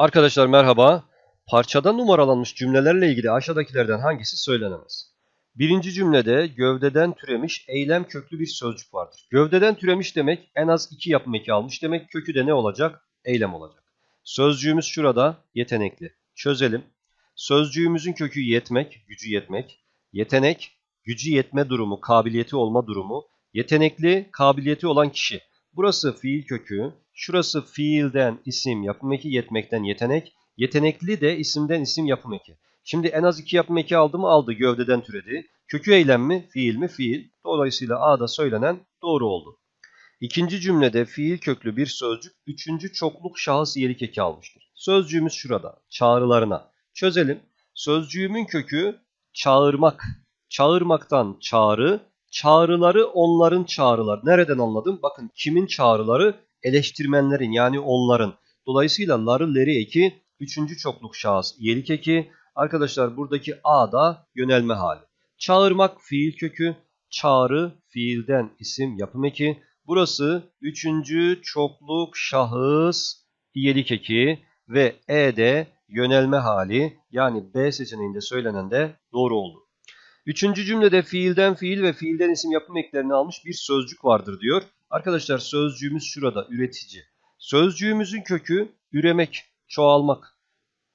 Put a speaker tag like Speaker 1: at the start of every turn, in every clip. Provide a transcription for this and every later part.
Speaker 1: Arkadaşlar merhaba. Parçada numaralanmış cümlelerle ilgili aşağıdakilerden hangisi söylenemez? Birinci cümlede gövdeden türemiş eylem köklü bir sözcük vardır. Gövdeden türemiş demek en az iki yapım eki almış demek. Kökü de ne olacak? Eylem olacak. Sözcüğümüz şurada yetenekli. Çözelim. Sözcüğümüzün kökü yetmek, gücü yetmek. Yetenek, gücü yetme durumu, kabiliyeti olma durumu. Yetenekli, kabiliyeti olan kişi. Burası fiil kökü, şurası fiilden isim yapım eki, yetmekten yetenek. Yetenekli de isimden isim yapım eki. Şimdi en az iki yapım eki aldı mı? Aldı. Gövdeden türedi. Kökü eylem mi? Fiil mi? Fiil. Dolayısıyla A'da söylenen doğru oldu. İkinci cümlede fiil köklü bir sözcük üçüncü çokluk şahıs iyelik eki almıştır. Sözcüğümüz şurada. Çağrılarına. Çözelim. Sözcüğümün kökü çağırmak. Çağırmaktan çağrı. Çağrıları onların çağrılar. Nereden anladım? Bakın kimin çağrıları? Eleştirmenlerin yani onların. Dolayısıyla ları leri eki üçüncü çokluk şahıs iyelik eki. Arkadaşlar buradaki A da yönelme hali. Çağırmak fiil kökü. Çağrı fiilden isim yapım eki. Burası üçüncü çokluk şahıs iyelik eki ve E de yönelme hali yani B seçeneğinde söylenen de doğru oldu. Üçüncü cümlede fiilden fiil ve fiilden isim yapım eklerini almış bir sözcük vardır diyor. Arkadaşlar sözcüğümüz şurada üretici. Sözcüğümüzün kökü üremek, çoğalmak.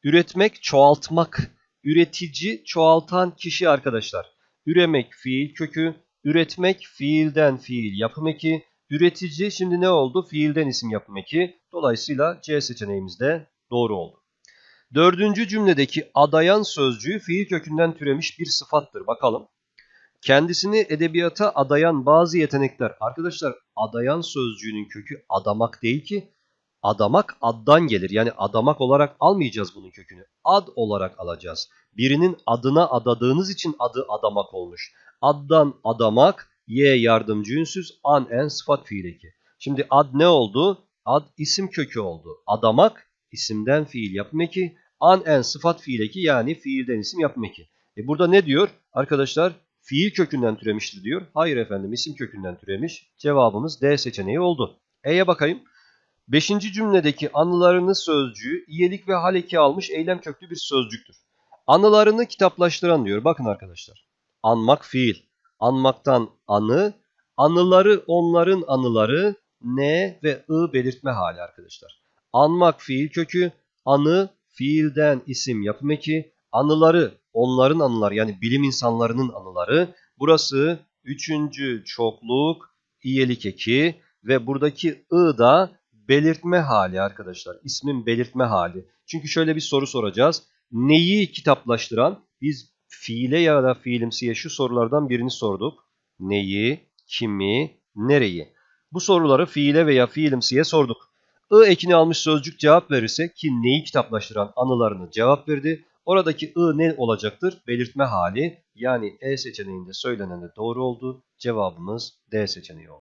Speaker 1: Üretmek, çoğaltmak. Üretici, çoğaltan kişi arkadaşlar. Üremek fiil kökü, üretmek fiilden fiil yapım eki. Üretici şimdi ne oldu? Fiilden isim yapım eki. Dolayısıyla C seçeneğimiz de doğru oldu. Dördüncü cümledeki adayan sözcüğü fiil kökünden türemiş bir sıfattır. Bakalım. Kendisini edebiyata adayan bazı yetenekler. Arkadaşlar adayan sözcüğünün kökü adamak değil ki. Adamak addan gelir. Yani adamak olarak almayacağız bunun kökünü. Ad olarak alacağız. Birinin adına adadığınız için adı adamak olmuş. Addan adamak, y yardımcı ünsüz, an en sıfat fiil eki. Şimdi ad ne oldu? Ad isim kökü oldu. Adamak isimden fiil yapım eki, an en sıfat fiil eki yani fiilden isim yapım eki. E burada ne diyor? Arkadaşlar fiil kökünden türemiştir diyor. Hayır efendim isim kökünden türemiş. Cevabımız D seçeneği oldu. E'ye bakayım. Beşinci cümledeki anılarını sözcüğü iyilik ve hal eki almış eylem köklü bir sözcüktür. Anılarını kitaplaştıran diyor. Bakın arkadaşlar. Anmak fiil. Anmaktan anı. Anıları onların anıları ne ve ı belirtme hali arkadaşlar. Anmak fiil kökü. Anı fiilden isim yapım eki. Anıları onların anıları yani bilim insanlarının anıları. Burası üçüncü çokluk iyilik eki ve buradaki ı da belirtme hali arkadaşlar. İsmin belirtme hali. Çünkü şöyle bir soru soracağız. Neyi kitaplaştıran? Biz fiile ya da fiilimsiye şu sorulardan birini sorduk. Neyi, kimi, nereyi? Bu soruları fiile veya fiilimsiye sorduk. I ekini almış sözcük cevap verirse ki neyi kitaplaştıran anılarını cevap verdi. Oradaki I ne olacaktır? Belirtme hali. Yani E seçeneğinde söylenen de doğru oldu. Cevabımız D seçeneği oldu.